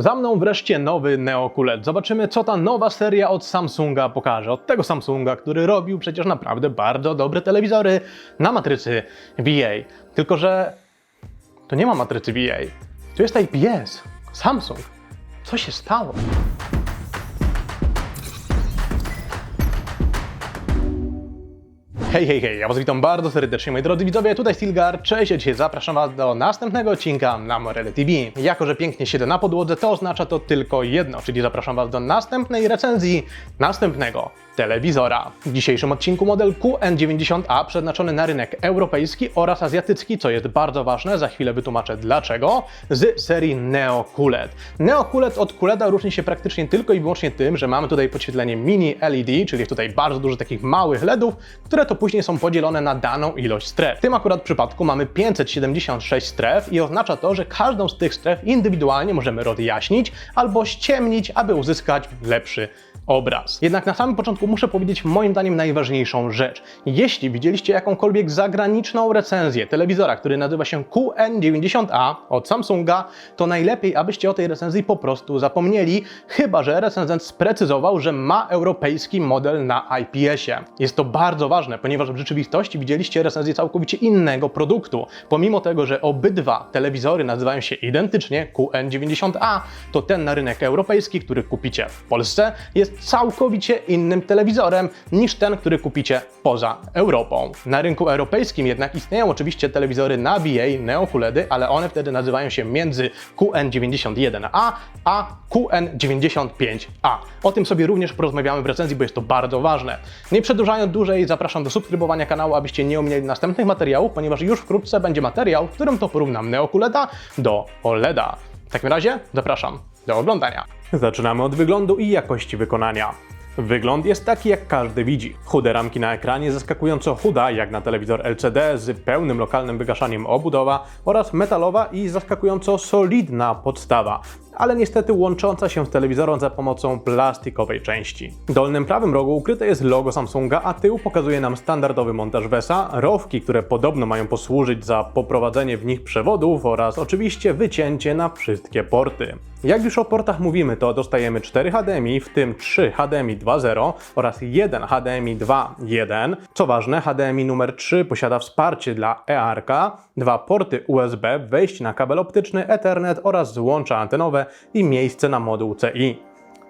Za mną wreszcie nowy Neo QLED. Zobaczymy, co ta nowa seria od Samsunga pokaże. Od tego Samsunga, który robił przecież naprawdę bardzo dobre telewizory na matrycy VA. Tylko, że to nie ma matrycy VA. Tu jest IPS. Samsung. Co się stało? Hej, hej, hej, ja was witam bardzo serdecznie, moi drodzy widzowie, tutaj Stilgar, cześć, ja dzisiaj zapraszam was do następnego odcinka na Morele TV. Jako, że pięknie siedzę na podłodze, to oznacza to tylko jedno, czyli zapraszam was do następnej recenzji następnego telewizora. W dzisiejszym odcinku model QN90A przeznaczony na rynek europejski oraz azjatycki, co jest bardzo ważne, za chwilę wytłumaczę dlaczego, z serii Neo QLED. Neo QLED od QLEDa różni się praktycznie tylko i wyłącznie tym, że mamy tutaj podświetlenie mini LED, czyli jest tutaj bardzo dużo takich małych LEDów, które to później są podzielone na daną ilość stref. W tym akurat przypadku mamy 576 stref i oznacza to, że każdą z tych stref indywidualnie możemy rozjaśnić albo ściemnić, aby uzyskać lepszy obraz. Jednak na samym początku muszę powiedzieć moim zdaniem najważniejszą rzecz. Jeśli widzieliście jakąkolwiek zagraniczną recenzję telewizora, który nazywa się QN90A od Samsunga, to najlepiej, abyście o tej recenzji po prostu zapomnieli, chyba że recenzent sprecyzował, że ma europejski model na IPS-ie. Jest to bardzo ważne, ponieważ w rzeczywistości widzieliście recenzję całkowicie innego produktu. Pomimo tego, że obydwa telewizory nazywają się identycznie QN90A, to ten na rynek europejski, który kupicie w Polsce, jest całkowicie innym telewizorem niż ten, który kupicie poza Europą. Na rynku europejskim jednak istnieją oczywiście telewizory na VA, Neo QLEDy, ale one wtedy nazywają się między QN91A a QN95A. O tym sobie również porozmawiamy w recenzji, bo jest to bardzo ważne. Nie przedłużając dłużej, zapraszam do subskrybowania kanału, abyście nie ominęli następnych materiałów, ponieważ już wkrótce będzie materiał, w którym to porównam Neo QLEDa do OLEDa. W takim razie zapraszam do oglądania. Zaczynamy od wyglądu i jakości wykonania. Wygląd jest taki, jak każdy widzi. Chude ramki na ekranie, zaskakująco chuda, jak na telewizor LCD, z pełnym lokalnym wygaszaniem obudowa oraz metalowa i zaskakująco solidna podstawa, ale niestety łącząca się z telewizorem za pomocą plastikowej części. W dolnym prawym rogu ukryte jest logo Samsunga, a tył pokazuje nam standardowy montaż VESA, rowki, które podobno mają posłużyć za poprowadzenie w nich przewodów oraz oczywiście wycięcie na wszystkie porty. Jak już o portach mówimy, to dostajemy 4 HDMI, w tym 3 HDMI 2.0 oraz 1 HDMI 2.1. Co ważne, HDMI numer 3 posiada wsparcie dla EARK, dwa porty USB, wejście na kabel optyczny, Ethernet oraz złącza antenowe i miejsce na moduł CI.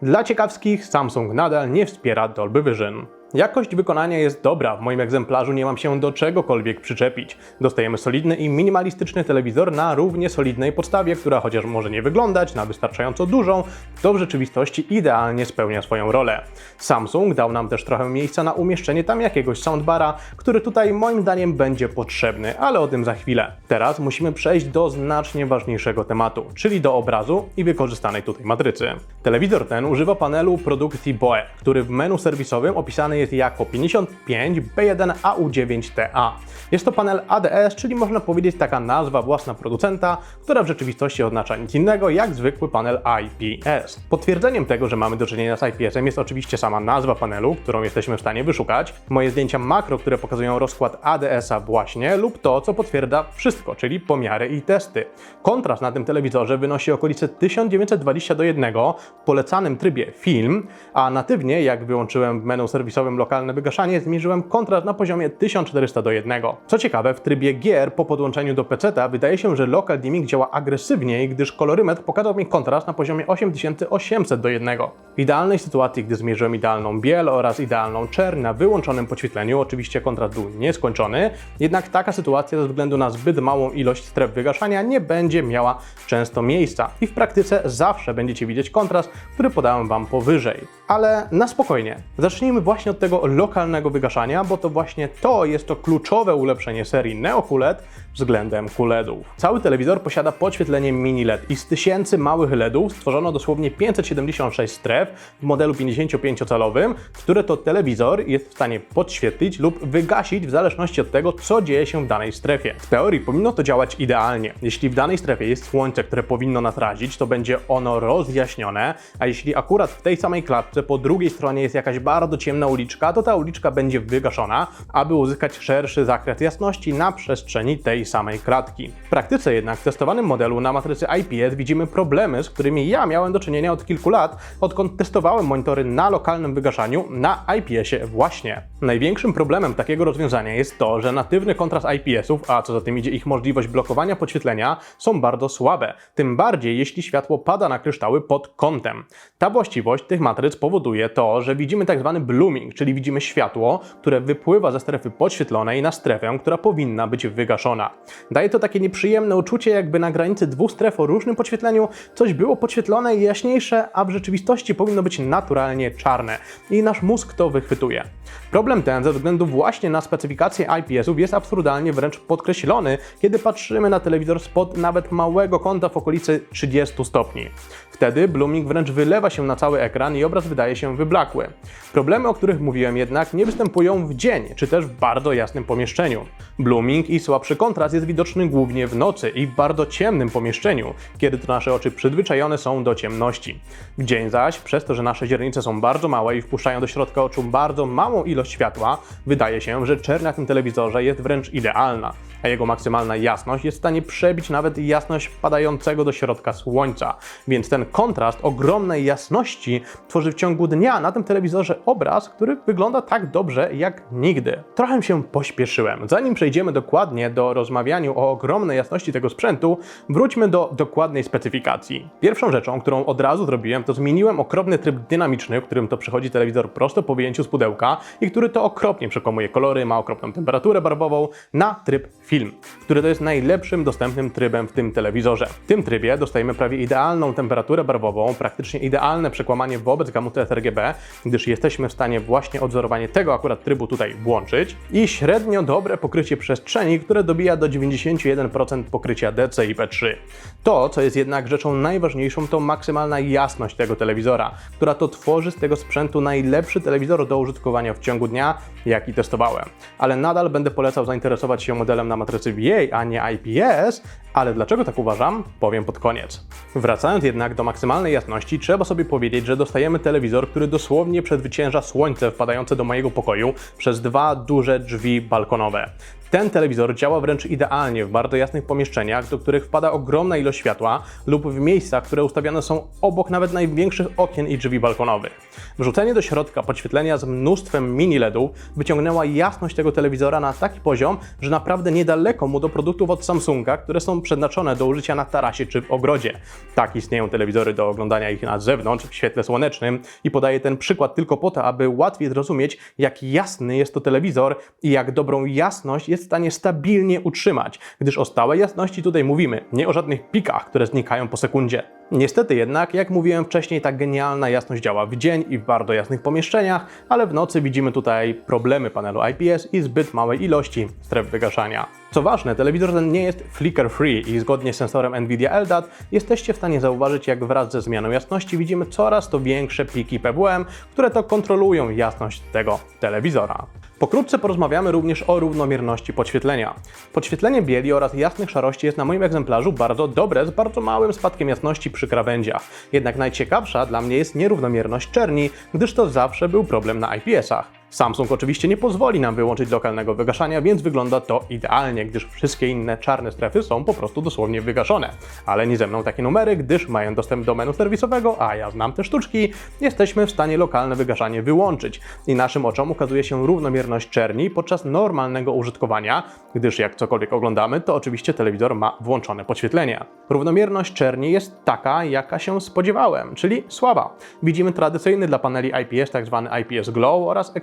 Dla ciekawskich Samsung nadal nie wspiera Dolby Vision. Jakość wykonania jest dobra, w moim egzemplarzu nie mam się do czegokolwiek przyczepić. Dostajemy solidny i minimalistyczny telewizor na równie solidnej podstawie, która chociaż może nie wyglądać na wystarczająco dużą, to w rzeczywistości idealnie spełnia swoją rolę. Samsung dał nam też trochę miejsca na umieszczenie tam jakiegoś soundbara, który tutaj moim zdaniem będzie potrzebny, ale o tym za chwilę. Teraz musimy przejść do znacznie ważniejszego tematu, czyli do obrazu i wykorzystanej tutaj matrycy. Telewizor ten używa panelu produkcji BOE, który w menu serwisowym opisany jest jako 55B1AU9TA. Jest to panel ADS, czyli można powiedzieć taka nazwa własna producenta, która w rzeczywistości oznacza nic innego jak zwykły panel IPS. Potwierdzeniem tego, że mamy do czynienia z IPS-em jest oczywiście sama nazwa panelu, którą jesteśmy w stanie wyszukać, moje zdjęcia makro, które pokazują rozkład ADS-a właśnie lub to, co potwierdza wszystko, czyli pomiary i testy. Kontrast na tym telewizorze wynosi okolice 1920 do 1 w polecanym trybie film, a natywnie, jak wyłączyłem menu serwisowym lokalne wygaszanie, zmierzyłem kontrast na poziomie 1400 do 1. Co ciekawe, w trybie gier po podłączeniu do PC wydaje się, że local dimming działa agresywniej, gdyż kolorymetr pokazał mi kontrast na poziomie 8800 do 1. W idealnej sytuacji, gdy zmierzyłem idealną biel oraz idealną czerń na wyłączonym podświetleniu, oczywiście kontrast był nieskończony, jednak taka sytuacja ze względu na zbyt małą ilość stref wygaszania nie będzie miała często miejsca i w praktyce zawsze będziecie widzieć kontrast, który podałem Wam powyżej. Ale na spokojnie, zacznijmy właśnie od tego lokalnego wygaszania, bo to właśnie to jest to kluczowe ulepszenie serii Neo QLED względem QLEDów. Cały telewizor posiada podświetlenie mini LED i z tysięcy małych LEDów stworzono dosłownie posiadanie 576 stref w modelu 55-calowym, które to telewizor jest w stanie podświetlić lub wygasić w zależności od tego, co dzieje się w danej strefie. W teorii powinno to działać idealnie. Jeśli w danej strefie jest słońce, które powinno nas razić, to będzie ono rozjaśnione, a jeśli akurat w tej samej klatce po drugiej stronie jest jakaś bardzo ciemna uliczka, to ta uliczka będzie wygaszona, aby uzyskać szerszy zakres jasności na przestrzeni tej samej klatki. W praktyce jednak w testowanym modelu na matrycy IPS widzimy problemy, z którymi ja miałem do czynienia od kilku lat, odkąd testowałem monitory na lokalnym wygaszaniu na IPS-ie właśnie. Największym problemem takiego rozwiązania jest to, że natywny kontrast IPS-ów, a co za tym idzie ich możliwość blokowania podświetlenia, są bardzo słabe, tym bardziej jeśli światło pada na kryształy pod kątem. Ta właściwość tych matryc powoduje to, że widzimy tak zwany blooming, czyli widzimy światło, które wypływa ze strefy podświetlonej na strefę, która powinna być wygaszona. Daje to takie nieprzyjemne uczucie, jakby na granicy dwóch stref o różnym podświetleniu coś było podświetlone i jaśniejsze, a w rzeczywistości powinno być naturalnie czarne. I nasz mózg to wychwytuje. Problem ten ze względu właśnie na specyfikację IPS-ów jest absurdalnie wręcz podkreślony, kiedy patrzymy na telewizor spod nawet małego kąta w okolicy 30 stopni. Wtedy blooming wręcz wylewa się na cały ekran i obraz wydaje się wyblakły. Problemy, o których mówiłem jednak, nie występują w dzień, czy też w bardzo jasnym pomieszczeniu. Blooming i słabszy kontrast jest widoczny głównie w nocy i w bardzo ciemnym pomieszczeniu, kiedy to nasze oczy przyzwyczajone są do ciemności. W dzień zaś, przez to, że nasze źrenice są bardzo małe i wpuszczają do środka oczu bardzo małą ilość światła, wydaje się, że czerń na tym telewizorze jest wręcz idealna, a jego maksymalna jasność jest w stanie przebić nawet jasność padającego do środka słońca. Więc ten kontrast ogromnej jasności tworzy w ciągu dnia na tym telewizorze obraz, który wygląda tak dobrze jak nigdy. Trochę się pośpieszyłem. Zanim przejdziemy dokładnie do rozmawianiu o ogromnej jasności tego sprzętu, wróćmy do dokładnej specyfikacji. Pierwszą rzeczą, którą od razu zrobiłem, to zmieniłem okropny tryb dynamiczny, w którym to przychodzi telewizor prosto po wyjęciu z pudełka i który to okropnie przekomuje kolory, ma okropną temperaturę barwową, na tryb film, który to jest najlepszym dostępnym trybem w tym telewizorze. W tym trybie dostajemy prawie idealną temperaturę barwową, praktycznie idealne przekłamanie wobec gamuty sRGB, gdyż jesteśmy w stanie właśnie odzorowanie tego akurat trybu tutaj włączyć i średnio dobre pokrycie przestrzeni, które dobija do 91% pokrycia DCI-P3. To, co jest jednak rzeczą najważniejszą, to maksymalna jasność tego telewizora, która to tworzy z tego sprzętu najlepszy telewizor do użytkowania w ciągu dnia, jaki testowałem. Ale nadal będę polecał zainteresować się modelem na matrycy VA, a nie IPS, ale dlaczego tak uważam, powiem pod koniec. Wracając jednak do maksymalnej jasności, trzeba sobie powiedzieć, że dostajemy telewizor, który dosłownie przezwycięża słońce wpadające do mojego pokoju przez dwa duże drzwi balkonowe. Ten telewizor działa wręcz idealnie w bardzo jasnych pomieszczeniach, do których wpada ogromna ilość światła lub w miejscach, które ustawione są obok nawet największych okien i drzwi balkonowych. Wrzucenie do środka podświetlenia z mnóstwem mini LEDów wyciągnęła jasność tego telewizora na taki poziom, że naprawdę niedaleko mu do produktów od Samsunga, które są przeznaczone do użycia na tarasie czy w ogrodzie. Tak istnieją telewizory do oglądania ich na zewnątrz w świetle słonecznym i podaję ten przykład tylko po to, aby łatwiej zrozumieć, jak jasny jest to telewizor i jak dobrą jasność jest w stanie stabilnie utrzymać, gdyż o stałej jasności tutaj mówimy, nie o żadnych pikach, które znikają po sekundzie. Niestety jednak, jak mówiłem wcześniej, ta genialna jasność działa w dzień i w bardzo jasnych pomieszczeniach, ale w nocy widzimy tutaj problemy panelu IPS i zbyt małej ilości stref wygaszania. Co ważne, telewizor ten nie jest flicker free i zgodnie z sensorem NVIDIA LDAT jesteście w stanie zauważyć, jak wraz ze zmianą jasności widzimy coraz to większe piki PWM, które to kontrolują jasność tego telewizora. Pokrótce porozmawiamy również o równomierności podświetlenia. Podświetlenie bieli oraz jasnych szarości jest na moim egzemplarzu bardzo dobre, z bardzo małym spadkiem jasności przy krawędziach. Jednak najciekawsza dla mnie jest nierównomierność czerni, gdyż to zawsze był problem na IPS-ach. Samsung oczywiście nie pozwoli nam wyłączyć lokalnego wygaszania, więc wygląda to idealnie, gdyż wszystkie inne czarne strefy są po prostu dosłownie wygaszone. Ale nie ze mną takie numery, gdyż mają dostęp do menu serwisowego, a ja znam te sztuczki, jesteśmy w stanie lokalne wygaszanie wyłączyć. I naszym oczom ukazuje się równomierność czerni podczas normalnego użytkowania, gdyż jak cokolwiek oglądamy, to oczywiście telewizor ma włączone podświetlenie. Równomierność czerni jest taka, jaka się spodziewałem, czyli słaba. Widzimy tradycyjny dla paneli IPS tzw. IPS Glow oraz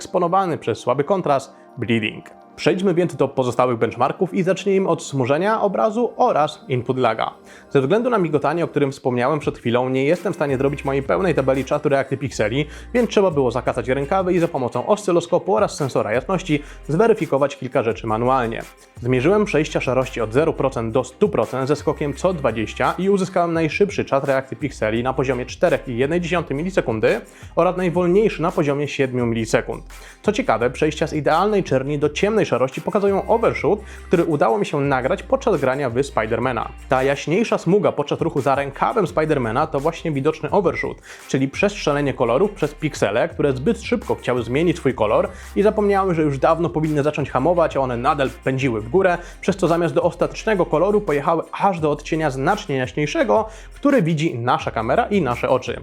przez słaby kontrast bleeding. Przejdźmy więc do pozostałych benchmarków i zacznijmy od smużenia obrazu oraz input laga. Ze względu na migotanie, o którym wspomniałem przed chwilą, nie jestem w stanie zrobić mojej pełnej tabeli czatu reakcji pikseli, więc trzeba było zakasać rękawy i za pomocą oscyloskopu oraz sensora jasności zweryfikować kilka rzeczy manualnie. Zmierzyłem przejścia szarości od 0% do 100% ze skokiem co 20 i uzyskałem najszybszy czas reakcji pikseli na poziomie 4,1 milisekundy oraz najwolniejszy na poziomie 7 milisekund. Co ciekawe, przejścia z idealnej czerni do ciemnej szarości pokazują overshoot, który udało mi się nagrać podczas grania w Spidermana. Ta jaśniejsza smuga podczas ruchu za rękawem Spidermana to właśnie widoczny overshoot, czyli przestrzelenie kolorów przez piksele, które zbyt szybko chciały zmienić swój kolor i zapomniały, że już dawno powinny zacząć hamować, a one nadal pędziły w górę, przez co zamiast do ostatecznego koloru pojechały aż do odcienia znacznie jaśniejszego, który widzi nasza kamera i nasze oczy.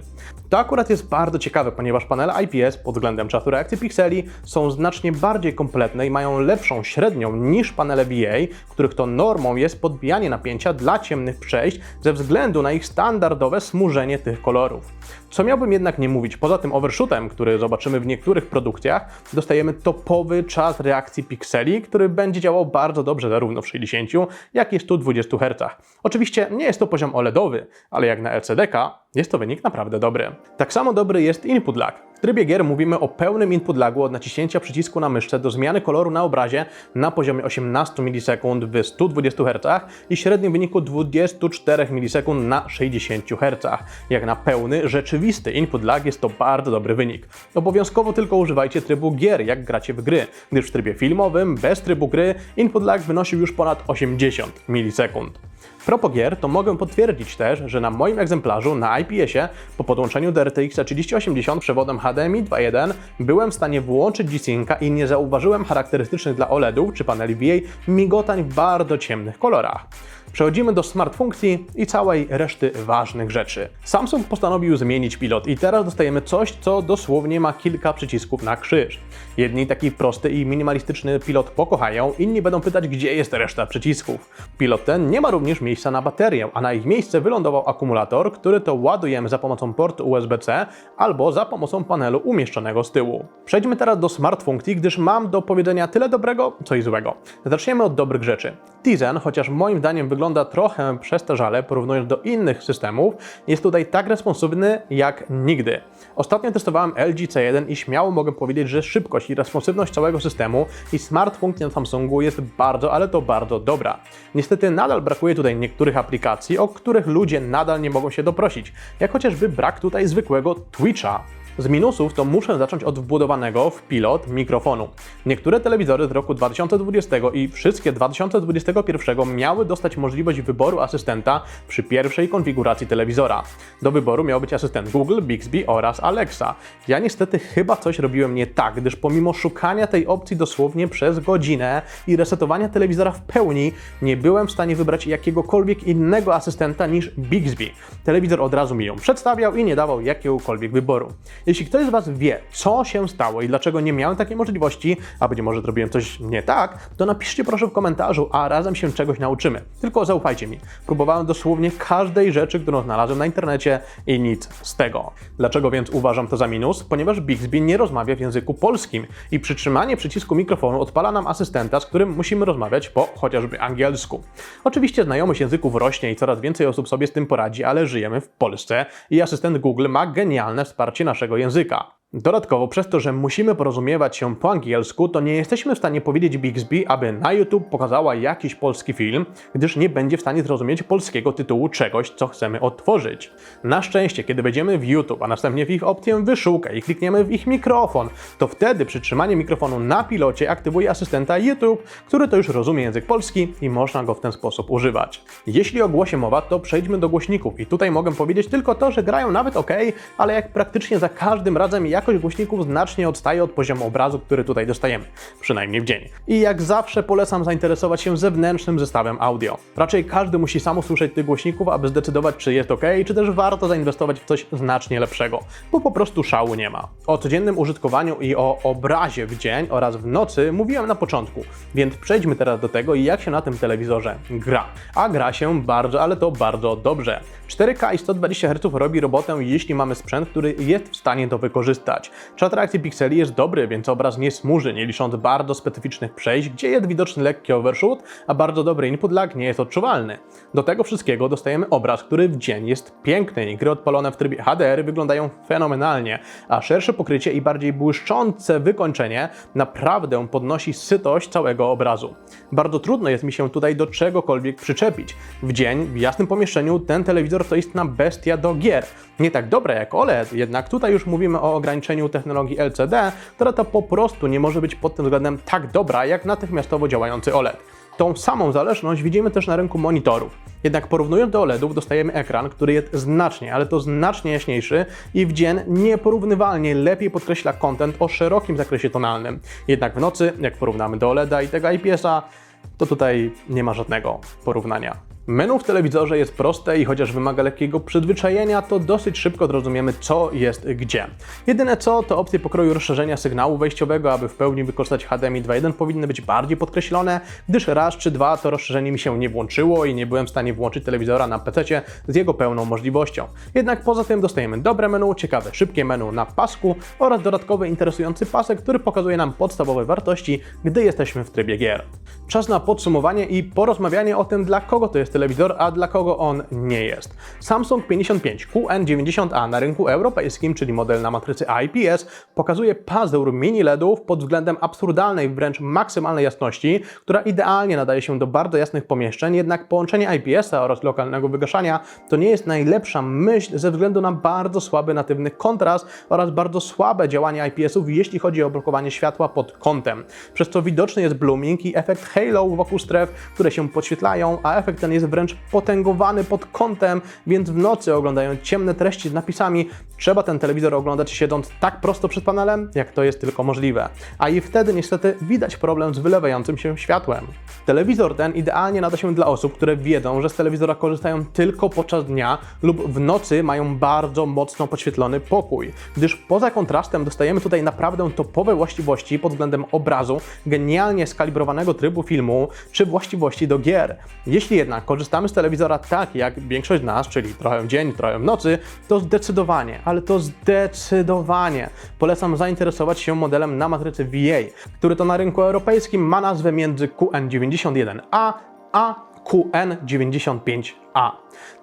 To akurat jest bardzo ciekawe, ponieważ panele IPS pod względem czasu reakcji pikseli są znacznie bardziej kompletne i mają lepszą średnią niż panele VA, których to normą jest podbijanie napięcia dla ciemnych przejść ze względu na ich standardowe smużenie tych kolorów. Co miałbym jednak nie mówić, poza tym overshootem, który zobaczymy w niektórych produkcjach, dostajemy topowy czas reakcji pikseli, który będzie działał bardzo dobrze zarówno w 60, jak i 120 Hz. Oczywiście nie jest to poziom OLEDowy, ale jak na LCD-ka jest to wynik naprawdę dobry. Tak samo dobry jest input lag. Trybie gier mówimy o pełnym input lagu od naciśnięcia przycisku na myszce do zmiany koloru na obrazie na poziomie 18 milisekund w 120 Hz i średnim wyniku 24 milisekund na 60 Hz. Jak na pełny, rzeczywisty input lag jest to bardzo dobry wynik. Obowiązkowo tylko używajcie trybu gier, jak gracie w gry, gdyż w trybie filmowym, bez trybu gry, input lag wynosił już ponad 80 milisekund. Propos gier, to mogę potwierdzić też, że na moim egzemplarzu na IPS-ie po podłączeniu do RTX 3080 przewodem HDMI 2.1 byłem w stanie włączyć G-Synca i nie zauważyłem charakterystycznych dla OLEDów czy paneli VA migotań w bardzo ciemnych kolorach. Przechodzimy do smart funkcji i całej reszty ważnych rzeczy. Samsung postanowił zmienić pilot i teraz dostajemy coś, co dosłownie ma kilka przycisków na krzyż. Jedni taki prosty i minimalistyczny pilot pokochają, inni będą pytać, gdzie jest reszta przycisków. Pilot ten nie ma również miejsca na baterię, a na ich miejsce wylądował akumulator, który to ładujemy za pomocą portu USB-C albo za pomocą panelu umieszczonego z tyłu. Przejdźmy teraz do smart funkcji, gdyż mam do powiedzenia tyle dobrego, co i złego. Zaczniemy od dobrych rzeczy. Tizen, chociaż moim zdaniem wygląda trochę przestarzale porównując do innych systemów, jest tutaj tak responsywny jak nigdy. Ostatnio testowałem LG C1 i śmiało mogę powiedzieć, że szybkość i responsywność całego systemu i smart funkcji na Samsungu jest bardzo, ale to bardzo dobra. Niestety nadal brakuje tutaj niektórych aplikacji, o których ludzie nadal nie mogą się doprosić, jak chociażby brak tutaj zwykłego Twitcha. Z minusów to muszę zacząć od wbudowanego w pilot mikrofonu. Niektóre telewizory z roku 2020 i wszystkie 2021 miały dostać możliwość wyboru asystenta przy pierwszej konfiguracji telewizora. Do wyboru miał być asystent Google, Bixby oraz Alexa. Ja niestety chyba coś robiłem nie tak, gdyż pomimo szukania tej opcji dosłownie przez godzinę i resetowania telewizora w pełni, nie byłem w stanie wybrać jakiegokolwiek innego asystenta niż Bixby. Telewizor od razu mi ją przedstawiał i nie dawał jakiegokolwiek wyboru. Jeśli ktoś z Was wie, co się stało i dlaczego nie miałem takiej możliwości, a być może zrobiłem coś nie tak, to napiszcie proszę w komentarzu, a razem się czegoś nauczymy. Tylko zaufajcie mi. Próbowałem dosłownie każdej rzeczy, którą znalazłem na internecie i nic z tego. Dlaczego więc uważam to za minus? Ponieważ Bixby nie rozmawia w języku polskim i przytrzymanie przycisku mikrofonu odpala nam asystenta, z którym musimy rozmawiać po chociażby angielsku. Oczywiście znajomość języków rośnie i coraz więcej osób sobie z tym poradzi, ale żyjemy w Polsce i asystent Google ma genialne wsparcie naszego języka. Dodatkowo, przez to, że musimy porozumiewać się po angielsku, to nie jesteśmy w stanie powiedzieć Bixby, aby na YouTube pokazała jakiś polski film, gdyż nie będzie w stanie zrozumieć polskiego tytułu czegoś, co chcemy otworzyć. Na szczęście, kiedy wejdziemy w YouTube, a następnie w ich opcję wyszukaj i klikniemy w ich mikrofon, to wtedy przytrzymanie mikrofonu na pilocie aktywuje asystenta YouTube, który to już rozumie język polski i można go w ten sposób używać. Jeśli o głosie mowa, to przejdźmy do głośników i tutaj mogę powiedzieć tylko to, że grają nawet ok, ale jak praktycznie za każdym razem jak jakość głośników znacznie odstaje od poziomu obrazu, który tutaj dostajemy, przynajmniej w dzień. I jak zawsze polecam zainteresować się zewnętrznym zestawem audio. Raczej każdy musi sam usłyszeć tych głośników, aby zdecydować, czy jest ok, czy też warto zainwestować w coś znacznie lepszego, bo po prostu szału nie ma. O codziennym użytkowaniu i o obrazie w dzień oraz w nocy mówiłem na początku, więc przejdźmy teraz do tego, jak się na tym telewizorze gra. A gra się bardzo, ale to bardzo dobrze. 4K i 120 Hz robi robotę, jeśli mamy sprzęt, który jest w stanie to wykorzystać. Czat reakcji pikseli jest dobry, więc obraz nie smuży, nie licząc bardzo specyficznych przejść, gdzie jest widoczny lekki overshoot, a bardzo dobry input lag nie jest odczuwalny. Do tego wszystkiego dostajemy obraz, który w dzień jest piękny i gry odpalone w trybie HDR wyglądają fenomenalnie, a szersze pokrycie i bardziej błyszczące wykończenie naprawdę podnosi sytość całego obrazu. Bardzo trudno jest mi się tutaj do czegokolwiek przyczepić. W dzień, w jasnym pomieszczeniu, ten telewizor to istna bestia do gier. Nie tak dobra jak OLED, jednak tutaj już mówimy o ograniczeniu technologii LCD, która to po prostu nie może być pod tym względem tak dobra jak natychmiastowo działający OLED. Tą samą zależność widzimy też na rynku monitorów. Jednak porównując do OLEDów dostajemy ekran, który jest znacznie, ale to znacznie jaśniejszy i w dzień nieporównywalnie lepiej podkreśla content o szerokim zakresie tonalnym. Jednak w nocy, jak porównamy do OLEDa i tego IPS-a, to tutaj nie ma żadnego porównania. Menu w telewizorze jest proste i chociaż wymaga lekkiego przyzwyczajenia, to dosyć szybko zrozumiemy, co jest gdzie. Jedyne co, to opcje pokroju rozszerzenia sygnału wejściowego, aby w pełni wykorzystać HDMI 2.1 powinny być bardziej podkreślone, gdyż raz czy dwa to rozszerzenie mi się nie włączyło i nie byłem w stanie włączyć telewizora na PC z jego pełną możliwością. Jednak poza tym dostajemy dobre menu, ciekawe szybkie menu na pasku oraz dodatkowy interesujący pasek, który pokazuje nam podstawowe wartości, gdy jesteśmy w trybie gier. Czas na podsumowanie i porozmawianie o tym, dla kogo to jest telewizor, a dla kogo on nie jest. Samsung 55 QN90A na rynku europejskim, czyli model na matrycy IPS, pokazuje pazur mini LEDów pod względem absurdalnej, wręcz maksymalnej jasności, która idealnie nadaje się do bardzo jasnych pomieszczeń, jednak połączenie IPS-a oraz lokalnego wygaszania to nie jest najlepsza myśl ze względu na bardzo słaby natywny kontrast oraz bardzo słabe działanie IPS-ów, jeśli chodzi o blokowanie światła pod kątem, przez co widoczny jest blooming i efekt halo wokół stref, które się podświetlają, a efekt ten jest wręcz potęgowany pod kątem, więc w nocy oglądając ciemne treści z napisami, trzeba ten telewizor oglądać siedząc tak prosto przed panelem, jak to jest tylko możliwe. A i wtedy niestety widać problem z wylewającym się światłem. Telewizor ten idealnie nada się dla osób, które wiedzą, że z telewizora korzystają tylko podczas dnia lub w nocy mają bardzo mocno podświetlony pokój, gdyż poza kontrastem dostajemy tutaj naprawdę topowe właściwości pod względem obrazu, genialnie skalibrowanego trybu filmu czy właściwości do gier. Jeśli jednak korzystamy z telewizora tak jak większość nas, czyli trochę w dzień, trochę w nocy, to zdecydowanie, ale to zdecydowanie polecam zainteresować się modelem na matrycy VA, który to na rynku europejskim ma nazwę między QN91A a QN95A.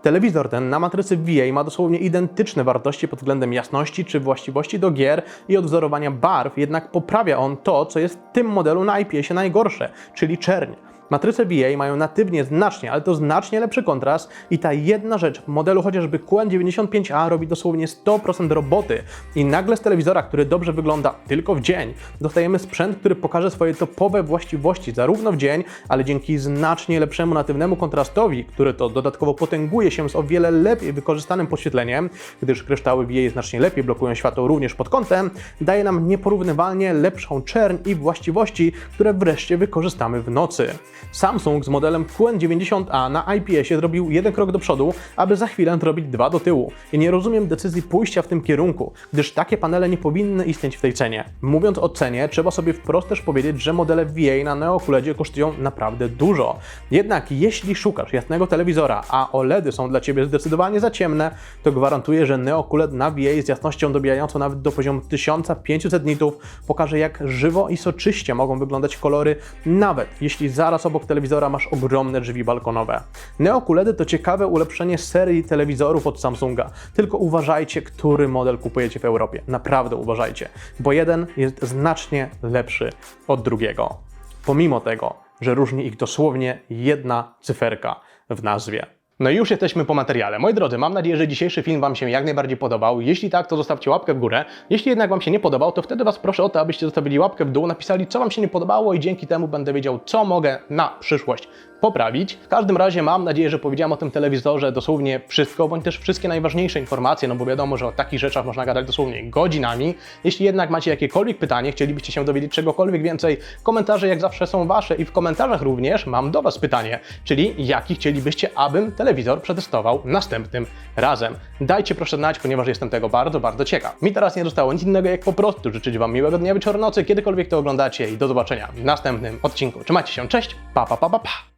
Telewizor ten na matrycy VA ma dosłownie identyczne wartości pod względem jasności czy właściwości do gier i odwzorowania barw, jednak poprawia on to, co jest w tym modelu na IPS-ie najgorsze, czyli czerń. Matryce VA mają natywnie znacznie, ale to znacznie lepszy kontrast i ta jedna rzecz w modelu chociażby QN95A robi dosłownie 100% roboty i nagle z telewizora, który dobrze wygląda tylko w dzień, dostajemy sprzęt, który pokaże swoje topowe właściwości zarówno w dzień, ale dzięki znacznie lepszemu natywnemu kontrastowi, który to dodatkowo potęguje się z o wiele lepiej wykorzystanym podświetleniem, gdyż kryształy VA znacznie lepiej blokują światło również pod kątem, daje nam nieporównywalnie lepszą czerń i właściwości, które wreszcie wykorzystamy w nocy. Samsung z modelem QN90A na IPS-ie zrobił jeden krok do przodu, aby za chwilę zrobić dwa do tyłu. I nie rozumiem decyzji pójścia w tym kierunku, gdyż takie panele nie powinny istnieć w tej cenie. Mówiąc o cenie, trzeba sobie wprost też powiedzieć, że modele VA na Neo QLEDzie kosztują naprawdę dużo. Jednak jeśli szukasz jasnego telewizora, a OLEDy są dla Ciebie zdecydowanie za ciemne, to gwarantuję, że Neo QLED na VA z jasnością dobijającą nawet do poziomu 1500 nitów pokaże jak żywo i soczyście mogą wyglądać kolory, nawet jeśli zaraz obok telewizora masz ogromne drzwi balkonowe. Neo to ciekawe ulepszenie serii telewizorów od Samsunga, tylko uważajcie, który model kupujecie w Europie. Naprawdę uważajcie, bo jeden jest znacznie lepszy od drugiego. Pomimo tego, że różni ich dosłownie jedna cyferka w nazwie. No i już jesteśmy po materiale. Moi drodzy, mam nadzieję, że dzisiejszy film Wam się jak najbardziej podobał. Jeśli tak, to zostawcie łapkę w górę. Jeśli jednak Wam się nie podobał, to wtedy Was proszę o to, abyście zostawili łapkę w dół, napisali, co Wam się nie podobało i dzięki temu będę wiedział, co mogę na przyszłość poprawić. W każdym razie mam nadzieję, że powiedziałem o tym telewizorze dosłownie wszystko, bądź też wszystkie najważniejsze informacje, no bo wiadomo, że o takich rzeczach można gadać dosłownie godzinami. Jeśli jednak macie jakiekolwiek pytanie, chcielibyście się dowiedzieć czegokolwiek więcej, komentarze jak zawsze są Wasze i w komentarzach również mam do Was pytanie, czyli jaki chcielibyście, abym telewizor przetestował następnym razem. Dajcie proszę znać, ponieważ jestem tego bardzo, bardzo ciekaw. Mi teraz nie zostało nic innego, jak po prostu życzyć Wam miłego dnia, wieczoru, nocy, kiedykolwiek to oglądacie i do zobaczenia w następnym odcinku. Trzymajcie się, cześć, pa, pa, pa, pa, pa.